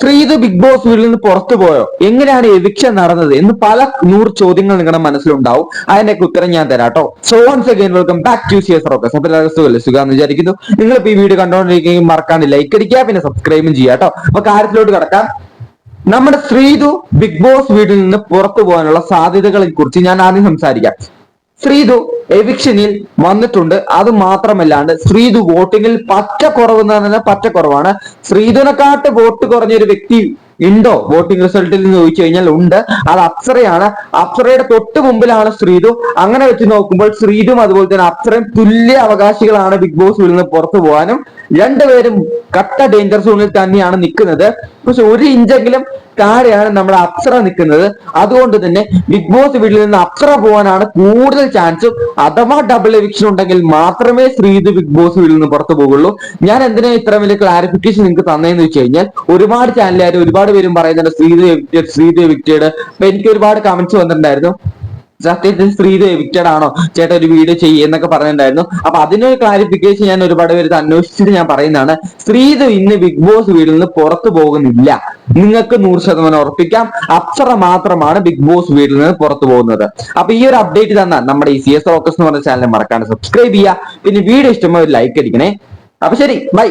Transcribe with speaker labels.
Speaker 1: ശ്രീത് big boss വീട്ടിൽ നിന്ന് പുറത്തു പോയോ? എങ്ങനെയാണ് എവിക്ഷൻ നടന്നത് എന്ന് പല നൂറ് ചോദ്യങ്ങൾ നിങ്ങളുടെ മനസ്സിലുണ്ടാവും. അതിനൊക്കെ ഉത്തരം ഞാൻ തരാം കേട്ടോ. So once again welcome back to സിയസ് റോക്കസ് അപ്പൊ സുഖമല്ലേ സുഖം വിചാരിക്കുന്നു. നിങ്ങൾ ഈ വീഡിയോ കണ്ടോണ്ടിരിക്കുകയും മറക്കാണ്ട് ലൈക്ക് അടിക്കുക പിന്നെ സബ്സ്ക്രൈബും ചെയ്യുക കേട്ടോ. അപ്പൊ കാര്യത്തിലോട്ട് കിടക്കാം. നമ്മുടെ ശ്രീതു ബിഗ് ബോസ് വീട്ടിൽ നിന്ന് പുറത്തു പോകാനുള്ള സാധ്യതകളെ കുറിച്ച് ഞാൻ ആദ്യം സംസാരിക്കാം. ശ്രീതു എവിക്ഷനിൽ വന്നിട്ടുണ്ട്. അത് മാത്രമല്ലാണ്ട് ശ്രീതു വോട്ടിങ്ങിൽ പറ്റ കുറവ് എന്ന് പറ്റ കുറവാണ്. ശ്രീതുനെക്കാട്ട് വോട്ട് കുറഞ്ഞ ഒരു വ്യക്തി ഉണ്ടോ? വോട്ടിംഗ് റിസൾട്ടിൽ നിന്ന് ചോദിച്ചു കഴിഞ്ഞാൽ ഉണ്ട്. അത് അപ്സരയാണ്. അപ്സരയുടെ തൊട്ട് മുമ്പിലാണ് ശ്രീതു. അങ്ങനെ വെച്ച് നോക്കുമ്പോൾ ശ്രീതും അതുപോലെ തന്നെ അപ്സരയും തുല്യ അവകാശികളാണ് ബിഗ് ബോസ് വീട്ടിൽ നിന്ന് പുറത്തു പോകാനും. രണ്ടുപേരും കട്ട ഡേഞ്ചർ സോണിൽ തന്നെയാണ് നിൽക്കുന്നത്. പക്ഷെ ഒരു ഇഞ്ചെങ്കിലും താഴെയാണ് നമ്മൾ അപ്സര നിൽക്കുന്നത്. അതുകൊണ്ട് തന്നെ ബിഗ് ബോസ് വീട്ടിൽ നിന്ന് അപ്സര പോകാനാണ് കൂടുതൽ ചാൻസും അഥവാ ഡബിൾ എവിക്ഷൻ ഉണ്ടെങ്കിൽ മാത്രമേ ശ്രീതു ബിഗ് ബോസ് വീട്ടിൽ നിന്ന് പുറത്തു പോകുള്ളൂ. ഞാൻ എന്തിനാ ഇത്ര വലിയ ക്ലാരിഫിക്കേഷൻ നിങ്ങൾക്ക് തന്നതെന്ന് വെച്ച് കഴിഞ്ഞാൽ ഒരുപാട് ചാനലുകാർ ഒരുപാട് പേരും പറയുന്നുണ്ട് ശ്രീത് എവിക്റ്റഡ് വിക്ടേഡ് അപ്പൊ എനിക്ക് ഒരുപാട് കമന്റ്സ് വന്നിട്ടുണ്ടായിരുന്നു. സത്യത്തിൽ സ്ത്രീ എവിക്റ്റഡ് ആണോ? ചേട്ടാ ഒരു വീഡിയോ ചെയ്യുന്നൊക്കെ പറഞ്ഞിട്ടുണ്ടായിരുന്നു. അപ്പൊ അതിനൊരു ക്ലാരിഫിക്കേഷൻ ഞാൻ ഒരുപാട് പേര് അന്വേഷിച്ചിട്ട് ഞാൻ പറയുന്നതാണ്. ശ്രീതു ഇന്ന് ബിഗ് ബോസ് വീട്ടിൽ നിന്ന് പുറത്തു പോകുന്നില്ല. നിങ്ങൾക്ക് നൂറ് ശതമാനം ഉറപ്പിക്കാം. അപ്സറ മാത്രമാണ് ബിഗ് ബോസ് വീട്ടിൽ നിന്ന് പുറത്തു പോകുന്നത്. അപ്പൊ ഈ ഒരു അപ്ഡേറ്റ് തന്ന നമ്മുടെ ഈ സി എസ് ഓക്കസ് എന്ന് പറഞ്ഞ ചാനൽ മറക്കാണ്ട് സബ്സ്ക്രൈബ് ചെയ്യുക. പിന്നെ വീഡിയോ ഇഷ്ടമായി ഒരു ലൈക്ക് അടിക്കണേ. അപ്പൊ ശരി ബൈ